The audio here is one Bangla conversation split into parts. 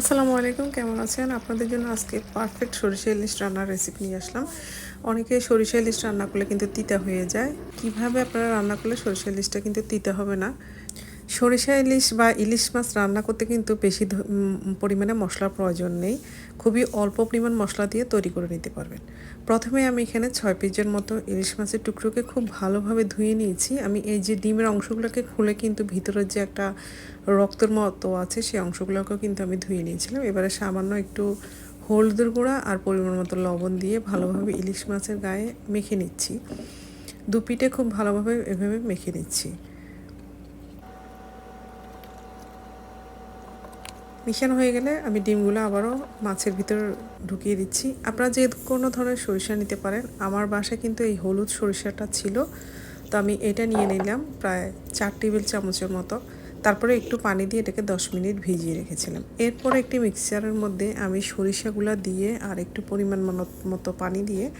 আসসালামু আলাইকুম, কেমন আছেন? আপনাদের জন্য আজকে পারফেক্ট সরিষা ইলিশ রান্নার রেসিপি নিয়ে আসলাম। অনেকে সরিষা ইলিশ রান্না করলে কিন্তু তিতা হয়ে যায়। কীভাবে আপনারা রান্না করলে সরিষা ইলিশটা কিন্তু তিতা হবে না? সরিষা ইলিশ বা ইলিশ মাছ রান্না করতে কিন্তু বেশি পরিমাণে মশলার প্রয়োজন নেই। খুবই অল্প পরিমাণ মশলা দিয়ে তৈরি করে নিতে পারবেন। প্রথমে আমি এখানে ছয় পিসের মতো ইলিশ মাছের টুকরোকে খুব ভালোভাবে ধুয়ে নিয়েছি। আমি এই যে ডিমের অংশগুলোকে খুলে কিন্তু ভিতরের যে একটা রক্তের মতো আছে, সেই অংশগুলোকেও কিন্তু আমি ধুয়ে নিয়েছিলাম। এবারে সামান্য একটু হলুদের গুঁড়া আর পরিমাণ মতো লবণ দিয়ে ভালোভাবে ইলিশ মাছের গায়ে মেখে নিচ্ছি। দু পিঠে খুব ভালোভাবে এভাবে মেখে নিচ্ছি। মিশানো হয়ে গেলে আমি ডিমগুলো আবারও মাছের ভিতর ঢুকিয়ে দিচ্ছি। আপনারা যে কোনো ধরনের সরিষা নিতে পারেন, আমার বাসায় কিন্তু এই হলুদ সরিষাটা ছিল। তো আমি এটা নিয়ে নিলাম প্রায় চার টেবিল চামচের মতো। তারপরে একটু পানি দিয়ে এটাকে দশ মিনিট ভিজিয়ে রেখেছিলাম। এরপরে একটি মিক্সচারের মধ্যে আমি সরিষাগুলো দিয়ে আর একটু পরিমাণ মতো- পানি দিয়ে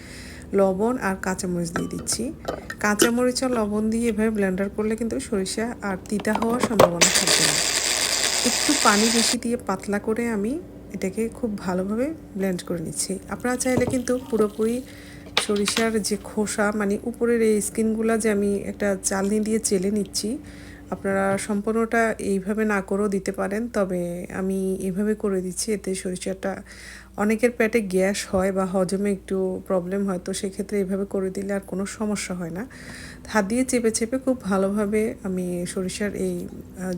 লবণ আর কাঁচামরিচ দিয়ে দিচ্ছি। কাঁচামরিচ আর লবণ দিয়ে এভাবে ব্লেন্ডার করলে কিন্তু সরিষা আর তিতা হওয়ার সম্ভাবনা থাকবে না একটু পানি বেশি দিয়ে পাতলা করে আমি এটাকে খুব ভালোভাবে ব্লেন্ড করে নিচ্ছি। আপনারা চাইলে কিন্তু পুরোপুরি সরিষার যে খোসা মানে উপরের এই স্কিনগুলো যে আমি একটা চালনি দিয়ে চেলে নিচ্ছি, আপনারা সম্পূর্ণটা এইভাবে না করেও দিতে পারেন। তবে আমি এভাবে করে দিচ্ছি, এতে সরিষাটা অনেকের পেটে গ্যাস হয় বা হজমে একটু প্রবলেম হয়, তো সেক্ষেত্রে এভাবে করে দিলে আর কোনো সমস্যা হয় না। হাত দিয়ে চেপে চেপে খুব ভালোভাবে আমি সরিষার এই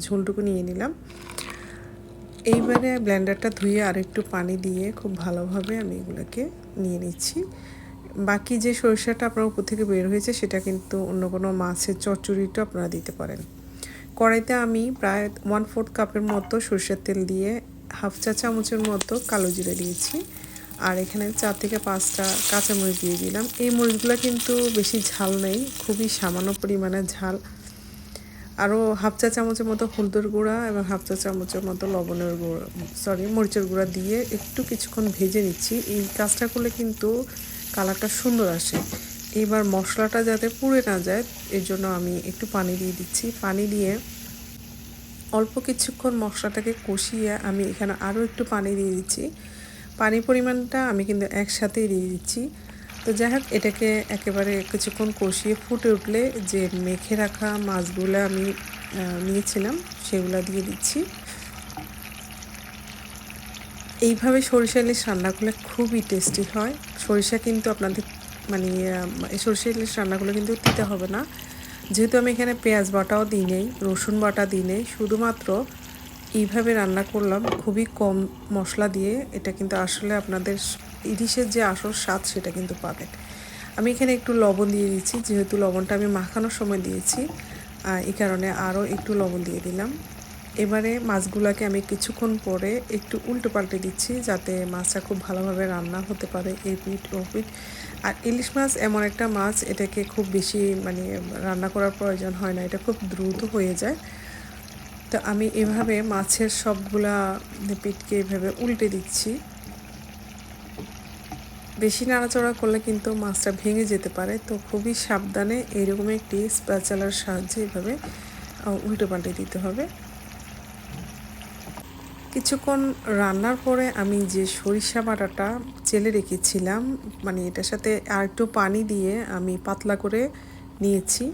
ঝোলটুকু নিয়ে নিলাম। এইবারে ব্লেন্ডারটা ধুয়ে আর একটু পানি দিয়ে খুব ভালোভাবে আমি এগুলোকে নিয়ে নিচ্ছি। বাকি যে সরিষাটা আপনার উপর থেকে বের হয়েছে, সেটা কিন্তু অন্য কোনো মাছের চচ্চড়িটা আপনারা দিতে পারেন। কড়াইতে আমি প্রায় ওয়ান ফোর্থ কাপের মতো সরষের তেল দিয়ে হাফ চা চামচের মতো কালো জিরে দিয়েছি। আর এখানে চার থেকে পাঁচটা কাঁচামরিচ দিয়ে দিলাম। এই মরিচগুলো কিন্তু বেশি ঝাল নেই, খুবই সামান্য পরিমাণে ঝাল। আরও হাফ চা চামচের মতো হলুদের গুঁড়া এবং হাফ চা চামচের মতো লবণের গুঁড়া সরি মরিচের গুঁড়া দিয়ে একটু কিছুক্ষণ ভেজে নিচ্ছি। এই কাজটা করলে কিন্তু কালারটা সুন্দর আসে। এবার মশলাটা যাতে পুড়ে না যায়, এর জন্য আমি একটু পানি দিয়ে দিচ্ছি। পানি দিয়ে অল্প কিছুক্ষণ মশলাটাকে কষিয়ে আমি এখানে আরও একটু পানি দিয়ে দিচ্ছি। পানি পরিমাণটা আমি কিন্তু একসাথেই দিয়ে দিচ্ছি। তো যাই হোক, এটাকে একেবারে কিছুক্ষণ কষিয়ে ফুটে উঠলে যে মেখে রাখা মাছগুলো আমি নিয়েছিলাম, সেগুলো দিয়ে দিচ্ছি। এইভাবে সরিষা ইলিশ রান্না করলে খুবই টেস্টি হয়। সরিষা কিন্তু আপনাদের মানে সরিষা ইলিশ রান্নাগুলো কিন্তু দিতে হবে না। যেহেতু আমি এখানে পেঁয়াজ বাটাও দিই নেই, রসুন বাটা দিই নেই, শুধুমাত্র এইভাবে রান্না করলাম। খুবই কম মশলা দিয়ে এটা কিন্তু আসলে আপনাদের ইলিশের যে আসল স্বাদ সেটা কিন্তু পাবেন। আমি এখানে একটু লবণ দিয়ে দিচ্ছি, যেহেতু লবণটা আমি মাখানোর সময় দিয়েছি। এই কারণে আরও একটু লবণ দিয়ে দিলাম। এবারে মাছগুলোকে আমি কিছুক্ষণ পরে একটু উল্টো পাল্টে দিচ্ছি যাতে মাছটা খুব ভালোভাবে রান্না হতে পারে এই পিঠ, ও পিঠ। আর ইলিশ মাছ এমন একটা মাছ, এটাকে খুব বেশি মানে রান্না করার প্রয়োজন হয় না, এটা খুব দ্রুত হয়ে যায়। তো আমি এভাবে মাছের সবগুলা পিঠকে এভাবে উল্টে দিচ্ছি। বেশি নাড়াচড়া করলে কিন্তু মাছটা ভেঙে যেতে পারে, তো খুবই সাবধানে এইরকম একটি স্প্যাচালার সাহায্যে এভাবে উল্টে পাল্টে দিতে হবে। কিছুক্ষণ রান্নার পরে আমি যে সরিষা বাটাটা চেলে রেখেছিলাম মানে এটার সাথে আর একটু পানি দিয়ে আমি পাতলা করে নিয়েছি।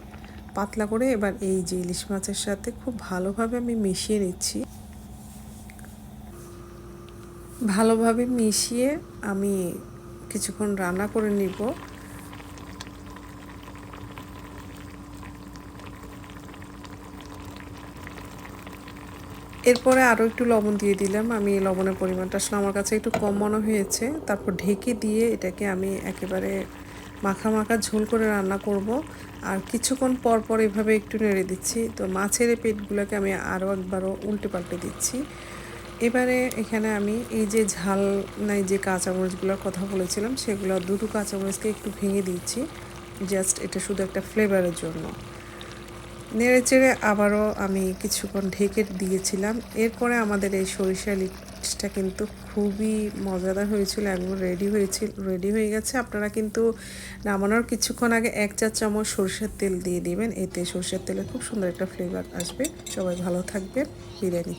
পাতলা করে এবার এই যে ইলিশ মাছের সাথে খুব ভালোভাবে আমি মিশিয়ে নিচ্ছি। ভালোভাবে মিশিয়ে আমি কিছুক্ষণ রান্না করে নিব। এরপরে আরও একটু লবণ দিয়ে দিলাম। আমি লবণের পরিমাণটা আসলে আমার কাছে একটু কম মনে হয়েছে। তারপর ঢেকে দিয়ে এটাকে আমি একেবারে মাখা মাখা ঝোল করে রান্না করব। আর কিছুক্ষণ পর পর এভাবে একটু নেড়ে দিচ্ছি। তো মাছের পেটগুলোকে আমি আরও একবারও উল্টে পাল্টে দিচ্ছি। এবারে এখানে আমি এই যে ঝাল নাই যে কাঁচামরিচগুলোর কথা বলেছিলাম, সেগুলো দুটো কাঁচামরিচকে একটু ভেঙে দিচ্ছি। জাস্ট এটা শুধু একটা ফ্লেভারের জন্য। নেড়ে চেড়ে আবারও আমি কিছুক্ষণ ঢেকে দিয়েছিলাম। এরপরে আমাদের এই সরিষা লিপসটা কিন্তু খুবই মজাদার হয়েছিল একদম রেডি হয়েছিল রেডি হয়ে গেছে। আপনারা কিন্তু নামানোর কিছুক্ষণ আগে এক চার চামচ সরষের তেল দিয়ে দিবেন। এতে সরষের তেলে খুব সুন্দর একটা ফ্লেভার আসবে। সবাই ভালো থাকবেন। বিরিয়ানি